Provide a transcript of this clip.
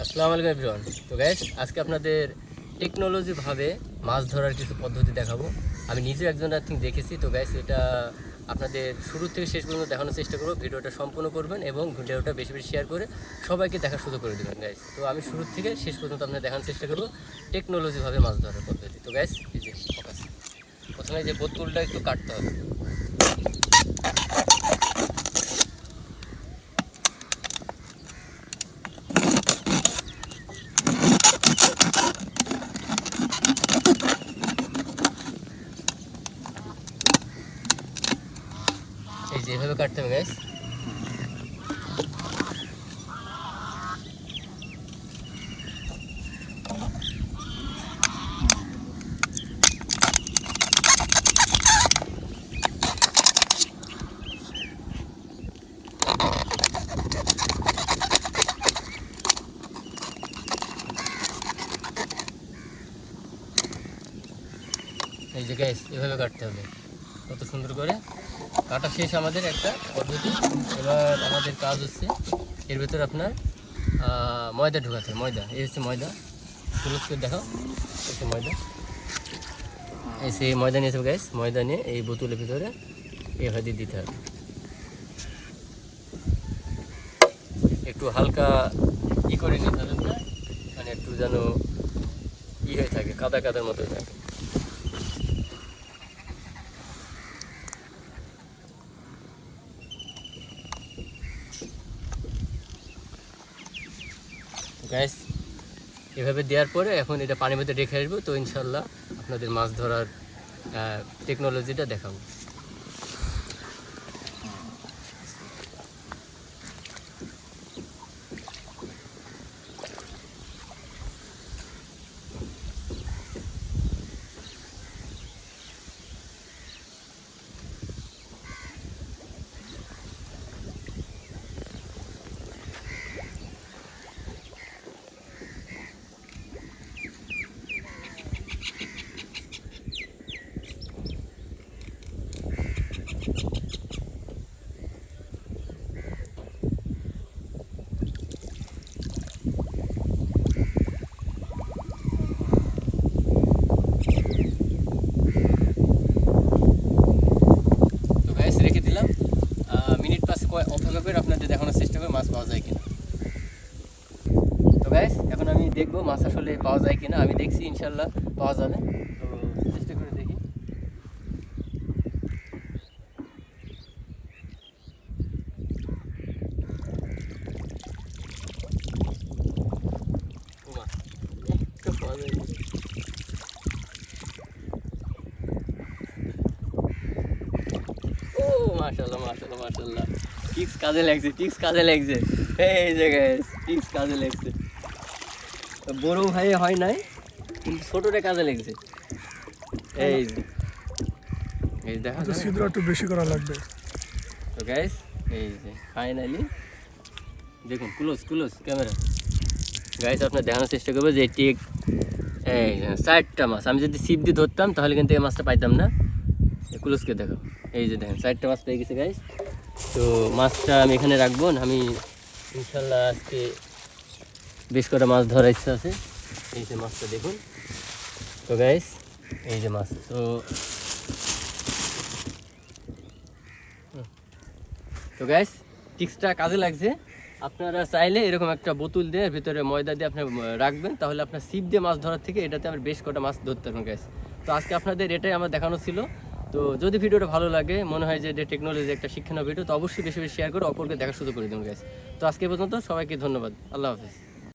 আসসালামু আলাইকুম এভরিওয়ান তো গ্যাস আজকে আপনাদের টেকনোলজিভাবে মাছ ধরার কিছু পদ্ধতি দেখাবো। আমি নিজেও একজন থিঙ্ক দেখেছি, তো গ্যাস এটা আপনাদের শুরু থেকে শেষ পর্যন্ত দেখানোর চেষ্টা করব। ভিডিওটা সম্পূর্ণ করবেন এবং ভিডিওটা বেশি বেশি শেয়ার করে সবাইকে দেখার সুযোগ করে দেবেন গ্যাস তো আমি শুরু থেকে শেষ পর্যন্ত আপনাদের দেখানোর চেষ্টা করব টেকনোলজিভাবে মাছ ধরার পদ্ধতি। তো গ্যাস এই যে প্রথমে যে বোতলটা একটু কাটতে হবে। যে এভাবে কাটতে হবে গ্যাস এই যে গ্যাস এভাবে কাটতে হবে। কত সুন্দর করে কাটা শেষ আমাদের একটা পদ্ধতি। এবার আমাদের কাজ হচ্ছে, এর ভেতরে আপনার ময়দা ঢোকাতে ময়দা। এই হচ্ছে ময়দা। ক্লোজ করে দেখাও ময়দা। এই সেই ময়দা নিয়েছে গ্যাস ময়দা নিয়ে এই বোতলের ভিতরে এভাবে দিতে হবে। একটু হালকা ই করে নিতে হবে মানে একটু যেন ই হয়ে থাকে, কাদা কাদার মতো থাকে। গ্যাস এভাবে দেওয়ার পরে এখন এটা পানির মধ্যে রেখে আসব। তো ইনশাল্লাহ আপনাদের মাছ ধরার টেকনোলজিটা দেখাবো। অপেক্ষা করে আপনাদের দেখানোর চেষ্টা করে মাছ পাওয়া যায় কিনা। তো গ্যাস এখন আমি দেখব মাছ আসলে পাওয়া যায় কিনা। আমি দেখছি, ইনশাল্লাহ পাওয়া যাবে। তো চেষ্টা করে দেখি ওমা, একটা পাওয়া যায় না। ও মাশাআল্লাহ মাশাআল্লাহ মাশাআল্লাহ। টিক্স কাজে লাগছে টিক্স কাজে লাগছে। এই যে টিক্স কাজে লাগছে। বড় ভাই হয় নাই কিন্তু ছোটটা কাজে লাগছে। এই। এই দেখা তো ছিদ্র একটু বেশি করা লাগবে। তো গাইস এই যে ফাইনালি দেখুন ক্লোজ ক্লোজ ক্যামেরা গাইস আপনার দেখানোর চেষ্টা করব যে ঠিক এই চারটা মাছ আমি যদি সিপ দিয়ে ধরতাম তাহলে কিন্তু এই মাছটা পাইতাম না। ক্লোজকে দেখো এই যে দেখেন চারটা মাছ পেয়ে গেছে গাইস তো মাছটা আমি এখানে রাখব আমি ইনশাল্লাহ আজকে বেশ কটা মাছ ধরার ইচ্ছা আছে। এই যে মাছটা দেখুন। তো গাইস এই যে মাছ। তো তো গ্যাস টিক্সটা কাজে লাগছে। আপনারা চাইলে এরকম একটা বোতল দিয়ে ভিতরে ময়দা দিয়ে আপনি রাখবেন, তাহলে আপনার সিপ দিয়ে মাছ ধরার থেকে এটাতে আমরা বেশ কটা মাছ ধরতে পারবেন গ্যাস তো আজকে আপনাদের এটাই আমার দেখানো ছিল। তো যদি ভিডিওটা ভালো লাগে, মনে হয় যে এটা টেকনোলজি একটা শিক্ষণীয় ভিডিও তো অবশ্যই বেশি বেশি শেয়ার করে অপরকে দেখা শুরু করে দিন গ্যাস তো আজকে পর্যন্ত সবাইকে ধন্যবাদ। আল্লাহ হাফিজ।